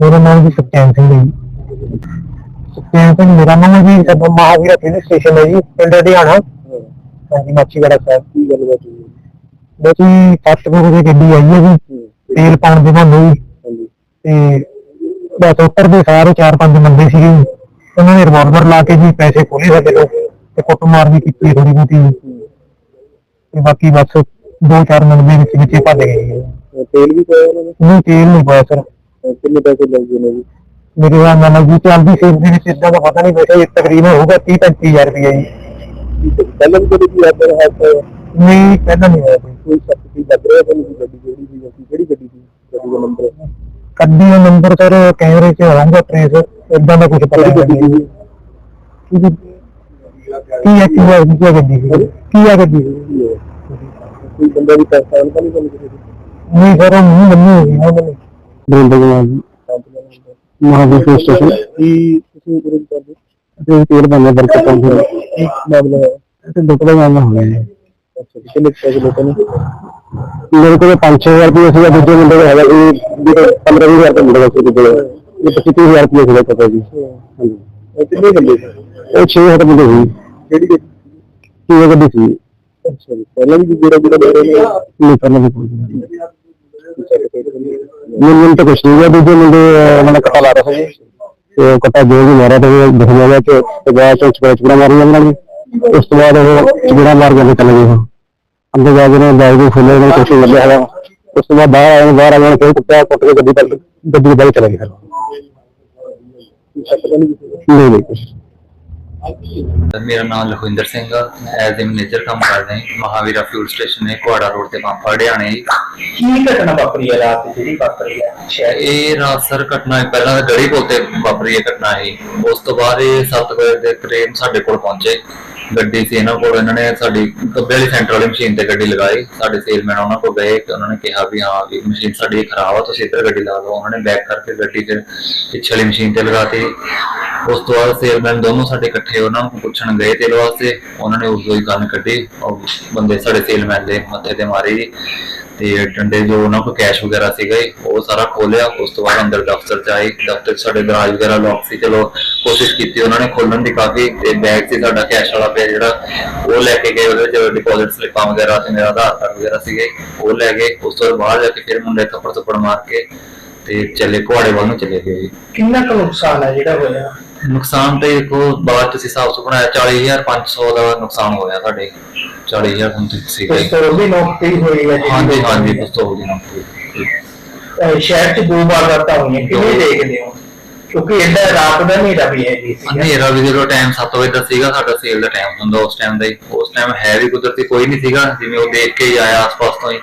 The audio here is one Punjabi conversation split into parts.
ਮੇਰਾ ਨਾਮ ਜੀ ਸਤਿਆਨ ਸਿੰਘ ਹੈ ਜੀ। ਸਤਿਆਨ ਸਿੰਘ ਮੇਰਾ ਨਾਮ ਹੈ ਜੀ ਸਾਡਾ ਮਹਾਵੀਰ ਪੁਲਿਸ ਸਟੇਸ਼ਨ ਹੈ ਜੀ ਪਿੰਡ ਹਰਿਆਣਾ ਹਾਂਜੀ ਮਾਛੀਵਾੜਾ ਸਾਹਿਬ। ਕੀ ਗੱਲ ਬਾਤ ਹੋਈ ਬਚੀ ਫਾਸਟਫੂਡ ਦੀ ਗੱਡੀ ਆਈ ਹੈ ਜੀ। ਤੇਲ ਪਾਉਣ ਦੇ ਜੀ ਹਾਂਜੀ। ਤੇ ਬਸ ਉੱਪਰ ਦੇ ਸਾਰੇ ਚਾਰ ਪੰਜ ਬੰਦੇ ਸੀਗੇ। ਉਹਨਾਂ ਨੇ ਰਿਵਾਲਵਰ ਲਾ ਕੇ ਜੀ ਪੈਸੇ ਖੋਲੇ ਸਾਡੇ ਤੋਂ ਤੇ ਕੁੱਟਮਾਰ ਵੀ ਕੀਤੀ ਥੋੜੀ ਬਹੁਤੀ। ਤੇ ਬਾਕੀ ਬਸ ਦੋ ਚਾਰ ਮਿੰਟ ਦੇ ਵਿੱਚ ਵਿੱਚ ਭੱਜ ਗਏ ਤੇਲ ਵੀ ਪਾਇਆ ਉਹਨਾਂ ਨੇ? ਨਹੀਂ ਤੇਲ ਨਹੀਂ ਪਾਇਆ ਸਰ। ਕਿੰਨੇ ਪੈਸੇ ਲੱਗੇ ਨੇ ਜੀ? ਮੇਰੇ ਨਾਲ ਜੀ ਚੱਲਦੀ ਸੇਲ ਦੇ ਵਿੱਚ ਇਦਾਂ ਦਾ ਪਤਾ ਨਹੀਂ ਵੈਸੇ ਇਹ ਤਕਰੀਬਨ ਹੋਊਗਾ 30 35000 ਰੁਪਏ ਜੀ। ਪਹਿਲਾਂ ਵੀ ਕਦੇ ਕੀ ਆਦਰ ਹੈ ਤਾਂ ਨਹੀਂ ਪਹਿਲਾਂ ਨਹੀਂ ਹੋਇਆ ਕੋਈ ਕੋਈ ਸ਼ੱਕ ਕੀ ਲੱਗ ਰਿਹਾ ਤੁਹਾਨੂੰ ਕਿ ਗੱਡੀ ਜਿਹੜੀ ਸੀ ਜਾਂ ਕਿਹੜੀ ਗੱਡੀ ਸੀ ਗੱਡੀ ਦਾ ਨੰਬਰ ਕੱਢੀ ਦਾ ਨੰਬਰ ਸਰ ਕੈਮਰੇ 'ਚ ਆਉਂਗਾ ਟ੍ਰੇਸ ਇਦਾਂ ਦਾ ਕੁਝ ਪਤਾ ਗੱਡੀ ਨਹੀਂ ਕੀ ਹੈ ਕੀ ਹੈ ਕੀ ਹੈ ਗੱਡੀ ਕੀ ਹੈ ਗੱਡੀ? ਕੋਈ ਬੰਦਾ ਵੀ ਪਹਿਚਾਣ ਤਾਂ ਨਹੀਂ ਦੀ? ਨਹੀਂ ਸਰ ਉਹ ਮੂੰਹ ਬੰਨੀ ਹੋਈ ਨਾ ਉਹਨੇ ਬਰਿੰਦਰ ਕੁਮਾਰ ਜੀ ਮਹਾਵੀਰ ਪੁਲਿਸ ਸਟੇਸ਼ਨ ਕੀ ਤੁਸੀਂ ਗੁਰੂ ਕਰਦੇ ਤੇ ਤੇਲ ਬੰਦੇ ਬਰਕਤ ਪਹੁੰਚੇ ਕੀ ਮਾਮਲਾ ਹੈ ਤੇ ਦੁੱਖ ਦਾ ਮਾਮਲਾ ਹੋ ਗਿਆ ਅੱਛਾ ਕਿੰਨੇ ਪੈਸੇ ਲੋਕਾਂ ਨੇ? ਮੇਰੇ ਕੋਲ 5-6000 ਰੁਪਏ ਸੀਗਾ ਦੂਜੇ ਮੁੰਡੇ ਕੋਲ ਹੈਗਾ ਇਹ ਜਿਹੜੇ 15-20000 ਰੁਪਏ ਮੁੰਡੇ ਕੋਲ ਸੀ ਕੋਲ। ਇਹ 25-30000 ਰੁਪਏ ਸੀਗਾ ਪਤਾ ਜੀ। ਹਾਂਜੀ। ਉਹ ਕਿੰਨੇ ਬੰਦੇ ਸੀ? ਉਹ 6-7 ਮੁੰਡੇ ਸੀ। ਕਿਹੜੀ ਗੱਡੀ? ਕੀ ਇਹ ਗੱਡੀ ਸੀ। ਅੱਛਾ ਪਹਿਲਾਂ ਵੀ ਜਿਹੜਾ ਜਿਹੜਾ ਨੇ ਨਹੀਂ ਕਰਨਾ ਵੀ ਕੋਈ ਮੈਨੂੰ ਤਾਂ ਕੁਛ ਨਹੀਂ ਗਿਆ ਦੂਜੇ ਮੁੰਡੇ ਅਹ, ਉਹਨਾਂ ਨੇ ਕਟਾ ਲਾ ਰਿਹਾ ਸੀ ਤੇ ਉਹ ਕਟਾ ਜੋ ਵੀ ਮਾਰਿਆ ਤੇ ਉਹ ਦਿਖ ਗਿਆ ਕਿ ਤੇ ਬਾਅਦ ਚ ਚਪੜਾ ਚਪੜਾ ਮਾਰੀ ਉਹਨਾਂ ਨੇ ਉਸ ਤੋਂ ਬਾਅਦ ਉਹ ਚਪੜਾ ਮਾਰ ਕੇ ਚਲੇ ਗਏ ਉਹ ਅੰਦਰ ਜਾ ਕੇ ਨੇ ਬੈਗ ਨੂੰ ਖੋਲ੍ਹਿਆ ਉਹਨਾਂ ਕੁਛ ਲੱਗਿਆ ਹੈਗਾ ਉਸ ਤੋਂ ਬਾਅਦ ਬਾਹਰ ਆਏ ਬਾਹਰ ਆ ਗਏ ਫਿਰ ਕੁੱਟਿਆ ਕੁੱਟ ਕੇ ਗੱਡੀ ਪਲਟ ਗੱਡੀ ਦੇ ਬਾਹਰ ਚਲੇ ਗਏ ਫਿਰ ਕੋਈ ਸ਼ੱਕ ਤਾਂ ਨਹੀਂ ਕਿਸੇ ਦਾ? ਨਹੀਂ ਨਹੀਂ ਕੁਛ ਮੇਰਾ ਨਾਮ ਲਖਵਿੰਦਰ ਸਿੰਘ ਆ। ਮੈਂ ਐਜ਼ ਏ ਮੈਨੇਜਰ ਕੰਮ ਕਰਦਾ ਹਾਂ ਮਹਾਵੀਰਾ ਫਿਊਲ ਸਟੇਸ਼ਨ ਨੇ ਕੁਆੜਾ ਰੋਡ ਤੇ ਪੰਪ ਹਰਿਆਣੇ ਜੀ। ਕੀ ਘਟਨਾ ਵਾਪਰੀ ਹੈ ਰਾਤ ਜਿਹੜੀ ਵਾਪਰੀ ਹੈ? ਇਹ ਰਾਤ ਸਰ ਘਟਨਾ ਪਹਿਲਾਂ ਤਾਂ ਗੜੀ ਪੁਲ ਤੇ ਵਾਪਰੀ ਇਹ ਘਟਨਾ ਸੀ ਉਸ ਤੋਂ ਬਾਅਦ ਇਹ 7 ਵਜੇ ਦੇ ਕਰੀਬ ਸਾਡੇ ਕੋਲ ਪਹੁੰਚੇ। ਗੱਡੀ ਸੀ ਇਹਨਾਂ ਕੋਲ। ਇਹਨਾਂ ਨੇ ਸਾਡੀ ਕੱਬੇ ਵਾਲੀ ਸੈਂਟਰ ਵਾਲੀ ਮਸ਼ੀਨ ਤੇ ਗੱਡੀ ਲਗਾਈ। ਸਾਡੇ ਸੇਲਮੈਨ ਉਹਨਾਂ ਕੋਲ ਗਏ ਤੇ ਉਹਨਾਂ ਨੇ ਕਿਹਾ ਵੀ ਹਾਂ ਵੀ ਮਸ਼ੀਨ ਸਾਡੀ ਖਰਾਬ ਆ ਤੁਸੀਂ ਇੱਧਰ ਗੱਡੀ ਲਾ ਲਓ। ਉਹਨਾਂ ਨੇ ਬੈਕ ਕਰਕੇ ਗੱਡੀ ਫਿਰ ਪਿੱਛੇ ਵਾਲੀ ਮਸ਼ੀਨ ਤੇ ਲਗਾਤੀ। ਉਸ ਤੋਂ ਬਾਅਦ ਸੇਲਮੈਨ ਦੋਨੋਂ ਸਾਡੇ ਇਕੱਠੇ ਉਹਨਾਂ ਨੂੰ ਪੁੱਛਣ ਗਏ ਤੇਲ ਵਾਸਤੇ। ਉਹਨਾਂ ਨੇ ਉਦੋਂ ਹੀ ਗਨ ਕੱਢੀ ਉਹ ਬੰਦੇ ਸਾਡੇ ਸੇਲਮੈਨ ਦੇ ਮੱਥੇ ਤੇ ਮਾਰੀ ਜੀ ਤੇ ਡੰਡੇ ਜੋ ਉਹਨਾਂ ਕੋਲ ਕੈਸ਼ ਵਗੈਰਾ ਸੀਗਾ, ਉਹ ਸਾਰਾ ਖੋਲਿਆ ਉਸ ਤੋਂ ਬਾਅਦ ਅੰਦਰ ਦਫ਼ਤਰ ਚ ਆਏ। ਦਫ਼ਤਰ ਸਾਡੇ ਦਰਾਜ ਵਗੈਰਾ ਲੋਕ ਸੀ। ਚਲੋ ਕੋਸ਼ਿਸ਼ ਕੀਤੀ ਉਹਨਾਂ ਨੇ ਖੋਲਣ ਦੀ ਕਾਫੀ ਤੇ ਬੈਗ ਸੀ ਸਾਡਾ ਕੈਸ਼ ਵਾਲਾ ਪਿਆ ਜਿਹੜਾ। ਉਹ ਲੈ ਕੇ ਗਏ ਉਹਦੇ ਵਿੱਚ ਡਿਪੋਜ਼ਿਟ ਸਲਿੱਪਾਂ ਵਗੈਰਾ ਤੇ ਮੇਰਾ ਆਧਾਰ ਕਾਰਡ ਵਗੈਰਾ ਸੀਗੇ। ਉਹ ਲੈ ਗਏ। ਉਸ ਤੋਂ ਬਾਅਦ ਜਾ ਕੇ ਫਿਰ ਮੁੰਡੇ ਥੱਪੜ ਥੱਪੜ ਮਾਰ ਕੇ ਤੇ ਚੱਲੇ ਘੋੜੇ ਵੱਲ ਨੂੰ ਚਲੇ ਗਏ ਜੀ। ਕਿੰਨਾ ਕੁ ਨੁਕਸਾਨ ਹੈ ਜਿਹੜਾ ਹੋਇਆ? ਨੁਕਸਾਨ ਤੇ ਕੋ ਬਾਅਦ ਚ ਅਸੀਂ ਹਿਸਾਬ ਸੁ ਬਣਾਇਆ 40500 ਦਾ ਨੁਕਸਾਨ ਹੋਇਆ ਸਾਡੇ 40000 ਹੁਣ ਤੱਕ ਇਸ ਜੀ। ਤੋਂ ਵੀ ਨੌਕਰੀ ਹੋਈ ਹੈ ਜਿਹੜੀ ਹਾਂਜੀ ਹਾਂਜੀ। ਉਸ ਤੋਂ ਹੋ ਗਈ ਨੌਕਰੀ ਅਹ ਸ਼ਹਿਰ 'ਚ ਦੋ ਵਾਰ ਵਾਰਤਾ ਹੋਈਆਂ ਕਿਵੇਂ। ਦੇਖਦੇ ਹੋ ਕਿਉਂਕਿ ਇਹਦਾ ਰਾਤ ਦਾ ਹਨੇਰਾ ਵੀ ਹੈ ਜੀ। ਹਨੇਰਾ ਵੀ ਜਦੋਂ ਟਾਈਮ 7 ਵਜੇ ਦਾ ਸੀਗਾ ਸਾਡਾ ਸੇਲ ਦਾ ਟਾਈਮ ਹੁੰਦਾ ਉਸ ਟਾਈਮ ਦਾ ਹੀ ਉਸ ਟਾਈਮ ਹੈ ਵੀ ਕੁਦਰਤੀ ਕੋਈ ਨਹੀਂ ਸੀਗਾ ਜਿਵੇਂ ਉਹ ਦੇਖ ਕੇ ਹੀ ਆਇਆ ਆਸ-ਪਾਸ ਤੋਂ ਹੀ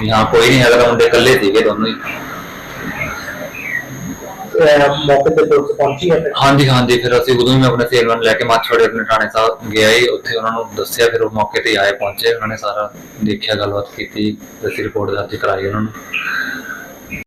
ਵੀ ਹਾਂ ਕੋਈ ਨਹੀਂ ਹੈਗਾ ਤਾਂ ਮੁੰਡੇ ਇਕੱਲੇ ਸੀਗੇ ਦੋਨੋਂ ਹੀ ਮੌਕੇ ਤੇ ਪੁਲਿਸ ਪਹੁੰਚੀ ਹੈ ਫਿਰ। ਹਾਂਜੀ ਹਾਂਜੀ, ਫਿਰ ਅਸੀਂ ਉਦੋਂ ਹੀ ਮੈਂ ਆਪਣੇ ਸੇਲਮੈਨ ਲੈ ਕੇ ਮਾਛੜੇ ਆਪਣੇ ਥਾਣੇ ਸਾਹਿਬ ਗਿਆ ਹੀ ਉੱਥੇ ਉਹਨਾਂ ਨੂੰ ਦੱਸਿਆ, ਫਿਰ ਉਹ ਮੌਕੇ ਤੇ ਆਏ, ਪਹੁੰਚੇ, ਉਹਨਾਂ ਨੇ ਸਾਰਾ ਦੇਖਿਆ, ਗੱਲਬਾਤ ਕੀਤੀ, ਅਸੀਂ ਰਿਪੋਰਟ ਦਰਜ ਕਰਾਈ ਉਹਨਾਂ ਨੂੰ